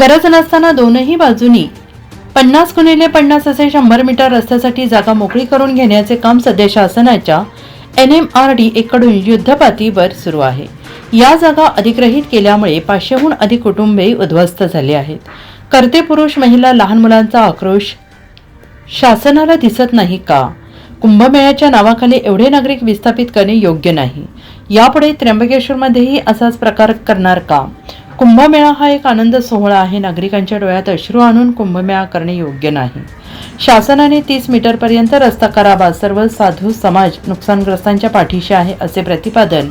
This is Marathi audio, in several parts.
गरज नसताना दोनही बाजूनी पन्नास गुणिले पन्नास असे शंभर मीटर रस्त्यासाठी जागा मोकळी करून घेण्याचे काम सध्या शासनाच्या एन एम आर डी एकडून युद्धपातीवर सुरू आहे. या जागा अधिग्रहित केल्यामुळे पाचशेहून अधिक कुटुंबे उद्ध्वस्त झाली आहेत. कर्ते पुरुष महिला लहान मुलांचा आक्रोश शासनाला दिसत नाही का? कुंभमेळ्याच्या नावाखाली एवढे नागरिक विस्थापित करणे योग्य नाही. यापुढे त्र्यंबकेश्वरमध्येही असाच प्रकार करणार का? कुंभमेळा हा एक आनंद सोहळा आहे. नागरिकांच्या डोळ्यात अश्रू आणून कुंभमेळा करणे योग्य नाही. शासनाने तीस मीटरपर्यंत रस्ता करावा. सर्व साधू समाज नुकसानग्रस्तांच्या पाठीशी आहे असे प्रतिपादन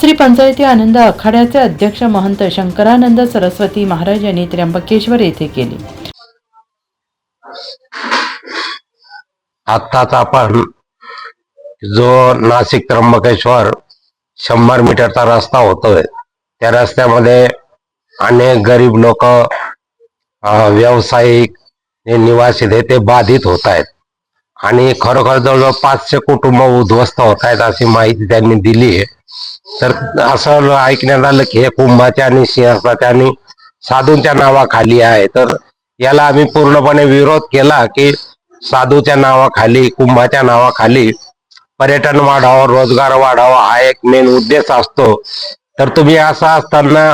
श्री पंचायती आनंद आखाड्याचे अध्यक्ष महंत शंकरानंद सरस्वती महाराज यांनी त्र्यंबकेश्वर येथे केले. आत्ताच आपण जो नाशिक त्र्यंबकेश्वर शंभर मीटरचा रस्ता होतोय त्या रस्त्यामध्ये अनेक गरीब लोक व्यावसायिक जे निवासी आहेत ते बाधित होत आहेत. आणि खरोखर जवळजवळ पाचशे कुटुंब उद्ध्वस्त होत आहेत अशी माहिती त्यांनी दिली आहे. तर असं ऐकण्यात आलं की हे कुंभाच्या आणि सिंहस्थाच्या आणि साधूंच्या नावाखाली आहे. तर याला आम्ही पूर्णपणे विरोध केला की साधूच्या नावाखाली कुंभाच्या नावाखाली पर्यटन वाढावं रोजगार वाढावा हा एक मेन उद्देश असतो. तर तुम्ही असा असताना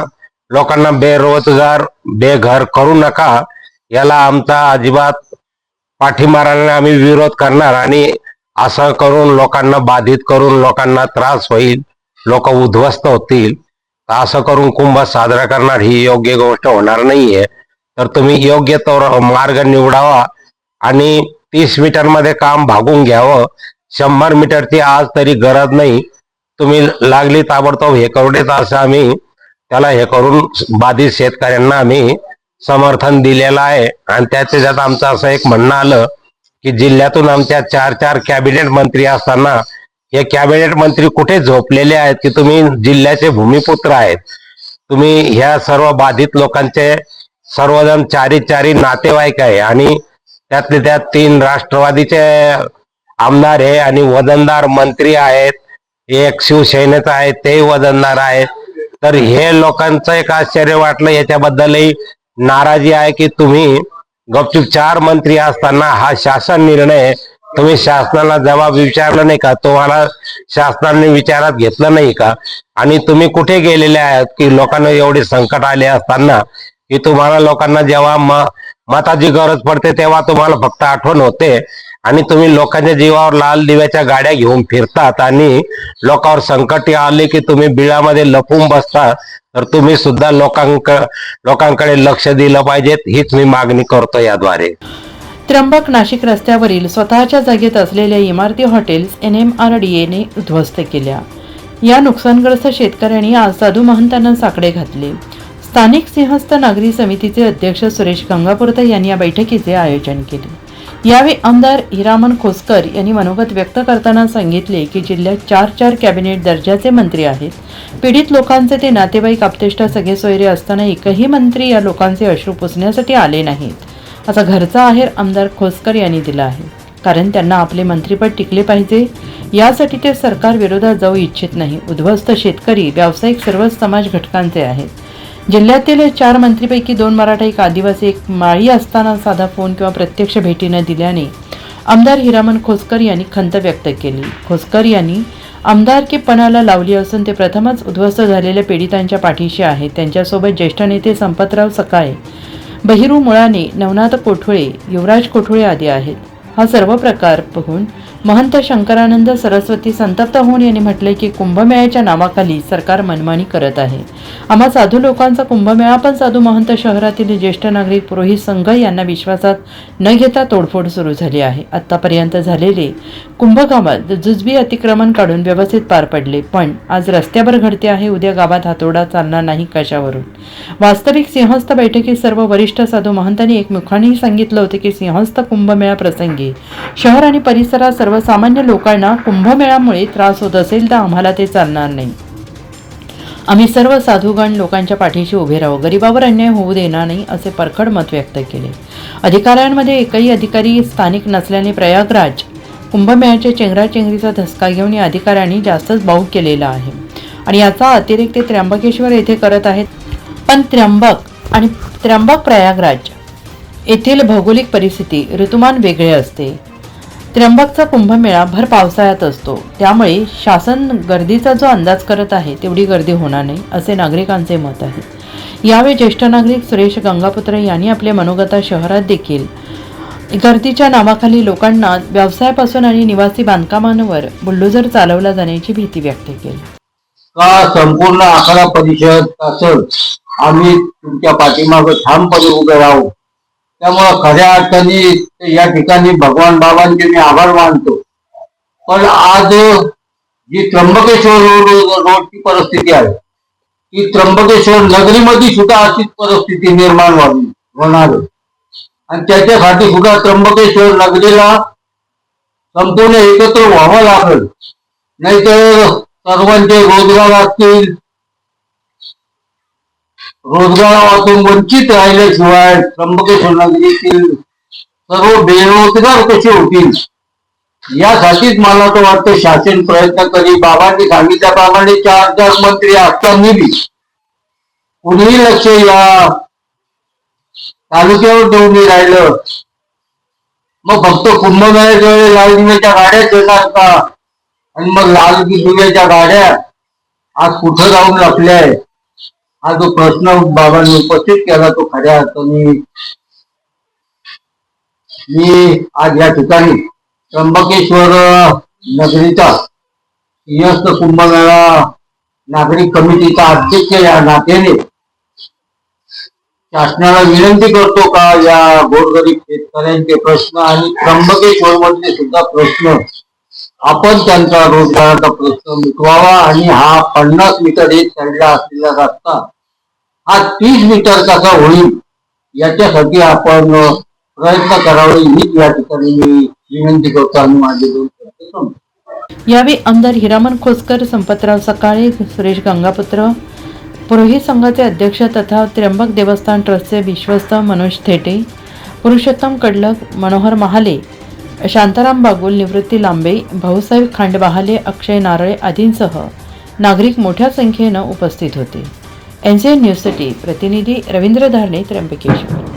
लोकांना बेरोजगार बेघर करू नका. याला आमचा अजिबात पाठीमाराने आम्ही विरोध करणार आणि असं करून लोकांना बाधित करून लोकांना त्रास होईल लोक उद्ध्वस्त होतील. असं करून कुंभ साजरा करणार ही योग्य गोष्ट होणार नाहीये. तर तुम्ही योग्य तो मार्ग निवडावा आणि तीस मीटरमध्ये काम भागून घ्यावं. शंभर मीटरची आज तरी गरज नाही. तुम्ही लागली ताबडतोब हे करू देत असं आम्ही. त्याला हे करून बाधित शेतकऱ्यांना आम्ही समर्थन दिलेलं आहे. आणि त्याच्यात आमचं असं एक म्हणणं आलं की जिल्ह्यातून आमच्या चार चार कॅबिनेट मंत्री असताना हे कॅबिनेट मंत्री कुठे झोपलेले आहेत की तुम्ही जिल्ह्याचे भूमिपुत्र आहेत? तुम्ही ह्या सर्व बाधित लोकांचे सर्वजण चारी चारी नातेवाईक आहे आणि त्यातले त्यात तीन राष्ट्रवादीचे आमदार आहे आणि वजनदार मंत्री आहेत. एक शिवसेनेचा आहे तेही वजनदार आहेत. तर हे लोकांचं एक आश्चर्य वाटलं. याच्याबद्दलही नाराजी आहे की तुम्ही गपचूप चार मंत्री असताना हा शासन निर्णय तुम्ही शासनाला जबाब विचारला नाही का? तुम्हाला शासनाने विचारात घेतलं नाही का? आणि तुम्ही कुठे गेलेले आहात की लोकांना एवढे संकट आले असताना की तुम्हाला लोकांना जेव्हा म मताची गरज पडते तेव्हा तुम्हाला फक्त आठवण होते. आणि तुम्ही लोकांच्या जीवावर लाल दिव्याच्या गाड्या घेऊन फिरतात आणि लोकांवर संकट आले की तुम्ही बिळामध्ये लपून बसता तर तुम्ही सुद्धा लोकांक लोकांकडे लक्ष दिलं पाहिजेत हीच मी मागणी करतो याद्वारे. त्र्यंबक नाशिक रस्त्यावरील स्वतःच्या जागेत असलेल्या इमारती hotels N M R D एने उद्ध्वस्त केल्या. या नुकसानग्रस्त शेतकऱ्यांनी आज साधू महंतांना साकडे घातले. स्थानिक सिंहस्थ नागरी समितीचे अध्यक्ष सुरेश गंगापुरते यांनी या बैठकीचे आयोजन केले. यावेळी आमदार हिरामन खोसकर यांनी मनोगत व्यक्त करताना सांगितले की जिल्ह्यात चार चार कॅबिनेट दर्जाचे मंत्री आहेत. पीडित लोकांचे ते नातेवाईक आपतेष्टा सगळे सोयरे असताना एकही मंत्री या लोकांचे अश्रू पुसण्यासाठी आले नाहीत. असा घरचा आहेर आमदार खोसकर यांनी दिला आहे. कारण त्यांना आपले मंत्रीपद टिकले पाहिजे. यासाठी ते सरकार विरोधात जाऊ इच्छित नाही. उद्ध्वस्त शेतकरी व्यावसायिक सर्वच समाज घटकांचे आहेत. जिल्ह्यातील चार मंत्रीपैकी दोन मराठा एक आदिवासी एक माळी असताना साधा फोन किंवा प्रत्यक्ष भेटी न दिल्याने आमदार हिरामन खोसकर यांनी खंत व्यक्त केली. खोसकर यांनी आमदारकीपणाला लावली असून ते प्रथमच उद्ध्वस्त झालेल्या पीडितांच्या पाठीशी आहेत. त्यांच्यासोबत ज्येष्ठ नेते संपतराव सकाळे बहिरू मुळाने नवनाथ कोठुळे युवराज कोठुळे आदी आहेत. हा सर्व प्रकार बघून महंत शंकरानंद सरस्वती संतप्त होऊन यांनी म्हटले की कुंभमेळ्याच्या नावाखाली सरकार मनमानी करत आहे. आम्हा साधू लोकांचा कुंभमेळा पण साधू महंत शहरातील ज्येष्ठ नागरिक पुरोहित संघ यांना विश्वासात न घेता तोडफोड सुरू झाली आहे. आत्तापर्यंत झालेले कुंभगावात जुजबी अतिक्रमण काढून व्यवस्थित पार पडले पण आज रस्त्यावर घडते आहे उद्या गावात हातोडा चालणार नाही कशावरून? वास्तविक सिंहस्थ बैठकीत सर्व वरिष्ठ साधू महंतांनी एकमुखाने सांगितलं होतं की सिंहस्थ कुंभमेळा प्रसंगी शहर आणि परिसरात सर्वसामान्य लोकांना कुंभमेळ्यामुळे त्रास होत असेल तर आम्हाला ते चालणार नाही. आम्ही सर्व साधूगण लोकांच्या पाठीशी उभे राहू. गरिबावर अन्याय होऊ देणार नाही असे परखड मत व्यक्त केले. अधिकाऱ्यांमध्ये एकही अधिकारी स्थानिक नसल्याने प्रयागराज कुंभमेळ्याच्या चेंगराचेंगरीचा धसका घेऊन या अधिकाऱ्यांनी जास्तच बाऊ केलेला आहे. आणि याचा अतिरेक ते त्र्यंबकेश्वर येथे करत आहेत. पण त्र्यंबक आणि त्र्यंबक प्रयागराज येथील भौगोलिक परिस्थिती ऋतुमान वेगळे असते. त्र्यंबकचा कुंभमेळा भर पावसाळ्यात असतो. त्यामुळे शासन गर्दीचा जो अंदाज करत आहे तेवढी गर्दी होणार नाही असे नागरिकांचे मत आहे. यावेळी ज्येष्ठ नागरिक सुरेश गंगापुत्र यांनी आपल्या मनोगता शहरात देखील गर्दीच्या नावाखाली लोकांना व्यवसायापासून आणि निवासी बांधकामांवर बुलडोझर चालवला जाण्याची भीती व्यक्त केली. का संपूर्ण आखाडा परिषद तसंच आम्ही तुमच्या पाठीमागं ठामपणे उभे राहू. त्यामुळं खऱ्या अर्थाने या ठिकाणी भगवान बाबांचे मी आभार मानतो. पण आज जी त्र्यंबकेश्वर रोड रोडची परिस्थिती आहे ती त्र्यंबकेश्वर नगरीमध्ये सुद्धा अशीच परिस्थिती निर्माण व्हावी होणार आणि त्याच्यासाठी सुद्धा त्र्यंबकेश्वर नगरीला संपूर्ण एकत्र व्हावं लागेल. नाहीतर सर्वांचे रोजगार असतील रोजगारापासून वंचित राहिल्याशिवाय त्र्यंबकेश्वरनगरीतील सर्व बेरोजगार कसे होतील? यासाठीच मला तर वाटतं शासन प्रयत्न करी बाबांनी सांगितल्याप्रमाणे चार चार मंत्री असताना बी कुणीही लक्ष या तालुक्यावर देऊन राहिलं. मग फक्त कुंभमेळ्याच्या लाल दिव्याच्या गाड्याच येणार का? आणि मग लाल दिव्याच्या गाड्या आज कुठं जाऊन लपल्याय हा जो प्रश्न बाबांनी उपस्थित केला तो खऱ्या अर्थाने मी आज या ठिकाणी त्र्यंबकेश्वर नगरीचा सिंहस्थ कुंभमेळा नागरिक कमिटीचा अध्यक्ष या नात्याने शासनाला विनंती करतो का या गोरगरीब शेतकऱ्यांचे प्रश्न आणि त्र्यंबकेश्वर मधले सुद्धा प्रश्न आपण त्यांचा रोजगाराचा प्रश्न मिटवावा आणि हा पन्नास मीटर एक साईडला असलेला रस्ता हा तीस मीटर कसा होईल याच्यासाठी आपण प्रयत्न करावे हीच या ठिकाणी मी विनंती करतो आणि माझे दोन शब्द यावेळी आमदार हिरामन खोसकर संपतराव सकाळे सुरेश गंगापुत्र पुरोहित संघाचे अध्यक्ष तथा त्र्यंबक देवस्थान ट्रस्टचे विश्वस्त मनोज थेटे पुरुषोत्तम कडलक मनोहर महाले शांताराम बागुल निवृत्ती लांबे भाऊसाहेब खांडबहाले अक्षय नारळे आदींसह नागरिक मोठ्या संख्येनं उपस्थित होते. एन सी एन न्यूजसाठी प्रतिनिधी रवींद्र धारणे त्र्यंबकेश्वर.